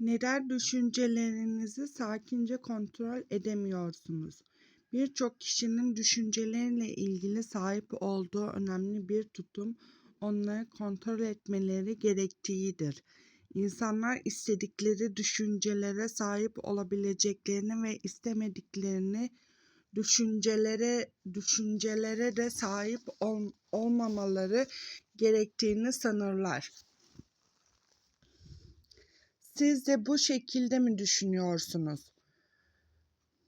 Neden düşüncelerinizi sakince kontrol edemiyorsunuz? Birçok kişinin düşünceleriyle ilgili sahip olduğu önemli bir tutum onları kontrol etmeleri gerektiğidir. İnsanlar istedikleri düşüncelere sahip olabileceklerini ve istemediklerini düşüncelere düşüncelere de sahip ol- olmamaları gerektiğini sanırlar. Siz de bu şekilde mi düşünüyorsunuz?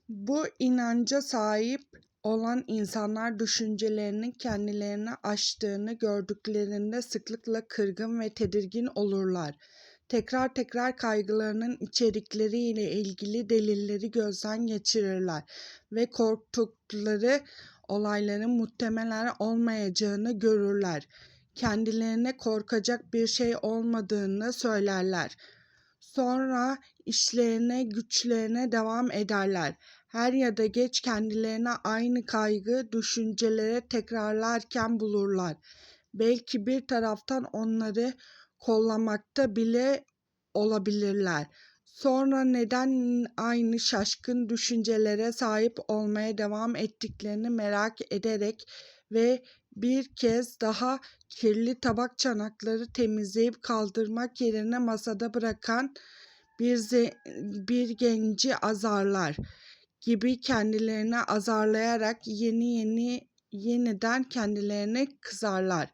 Bu inanca sahip olan insanlar düşüncelerinin kendilerini aştığını gördüklerinde sıklıkla kırgın ve tedirgin olurlar. Tekrar tekrar kaygılarının içerikleriyle ilgili delilleri gözden geçirirler ve korktukları olayların muhtemelen olmayacağını görürler. Kendilerine korkacak bir şey olmadığını söylerler. Sonra işlerine, güçlerine devam ederler. Her ya da geç kendilerine aynı kaygı düşüncelere tekrarlarken bulurlar. Belki bir taraftan onları kollamakta bile olabilirler. Sonra neden aynı şaşkın düşüncelere sahip olmaya devam ettiklerini merak ederek ve bir kez daha kirli tabak çanakları temizleyip kaldırmak yerine masada bırakan bir bir genci azarlar gibi kendilerini azarlayarak yeni yeni yeniden kendilerine kızarlar.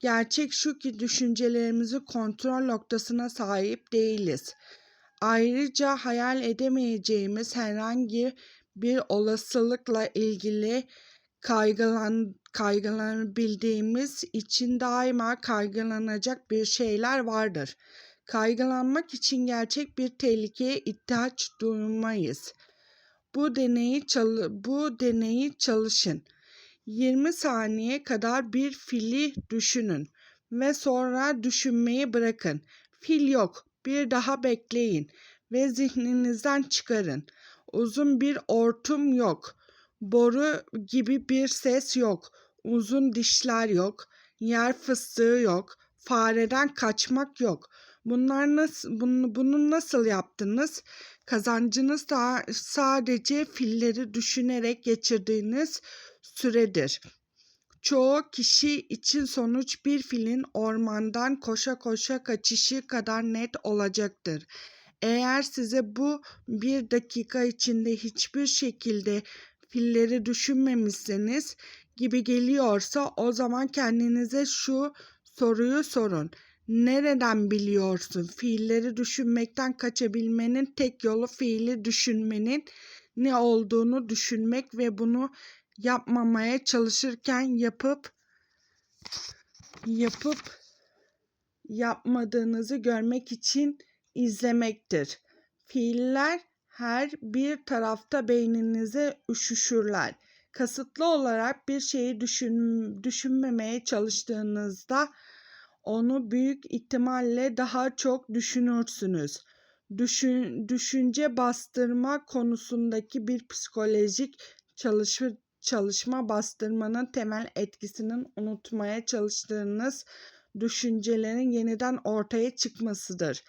Gerçek şu ki düşüncelerimizi kontrol noktasına sahip değiliz. Ayrıca hayal edemeyeceğimiz herhangi bir olasılıkla ilgili kaygılan kaygılanabildiğimiz için daima kaygılanacak bir şeyler vardır. Kaygılanmak için gerçek bir tehlikeye ihtiyaç duymayız. Bu deneyi çalı bu deneyi çalışın. 20 saniye kadar bir fili düşünün ve sonra düşünmeyi bırakın. Fil yok. Bir daha bekleyin ve zihninizden çıkarın. Uzun bir ortum yok. Boru gibi bir ses yok. Uzun dişler yok. Yer fıstığı yok. Fareden kaçmak yok. Bunlar nasıl bunu, bunu nasıl yaptınız? Kazancınız da sadece filleri düşünerek geçirdiğiniz süredir. Çoğu kişi için sonuç bir filin ormandan koşa koşa kaçışı kadar net olacaktır. Eğer size bu bir dakika içinde hiçbir şekilde filleri düşünmemişseniz gibi geliyorsa o zaman kendinize şu soruyu sorun. Nereden biliyorsun? Fiilleri düşünmekten kaçabilmenin tek yolu fiili düşünmenin ne olduğunu düşünmek ve bunu yapmamaya çalışırken yapıp yapıp yapmadığınızı görmek için izlemektir. Fiiller her bir tarafta beyninize üşüşürler. Kasıtlı olarak bir şeyi düşün, düşünmemeye çalıştığınızda onu büyük ihtimalle daha çok düşünürsünüz. Düşün, düşünce bastırma konusundaki bir psikolojik çalışma, çalışma bastırmanın temel etkisinin unutmaya çalıştığınız düşüncelerin yeniden ortaya çıkmasıdır.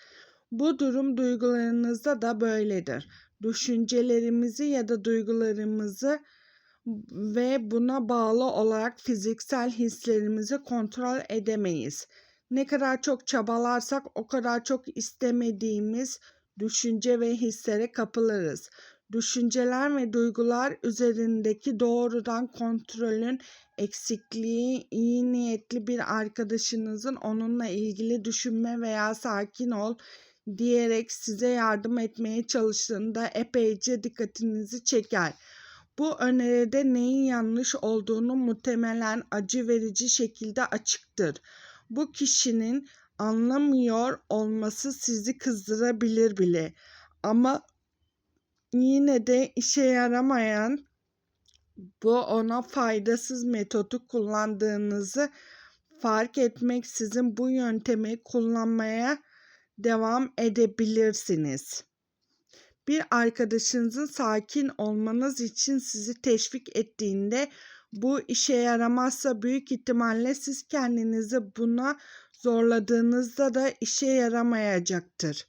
Bu durum duygularınızda da böyledir. Düşüncelerimizi ya da duygularımızı ve buna bağlı olarak fiziksel hislerimizi kontrol edemeyiz. Ne kadar çok çabalarsak o kadar çok istemediğimiz düşünce ve hislere kapılırız. Düşünceler ve duygular üzerindeki doğrudan kontrolün eksikliği iyi niyetli bir arkadaşınızın onunla ilgili düşünme veya sakin ol diyerek size yardım etmeye çalıştığında epeyce dikkatinizi çeker. Bu öneride neyin yanlış olduğunu muhtemelen acı verici şekilde açıktır. Bu kişinin anlamıyor olması sizi kızdırabilir bile. Ama yine de işe yaramayan bu ona faydasız metodu kullandığınızı fark etmeksizin bu yöntemi kullanmaya devam edebilirsiniz. Bir arkadaşınızın sakin olmanız için sizi teşvik ettiğinde bu işe yaramazsa büyük ihtimalle siz kendinizi buna zorladığınızda da işe yaramayacaktır.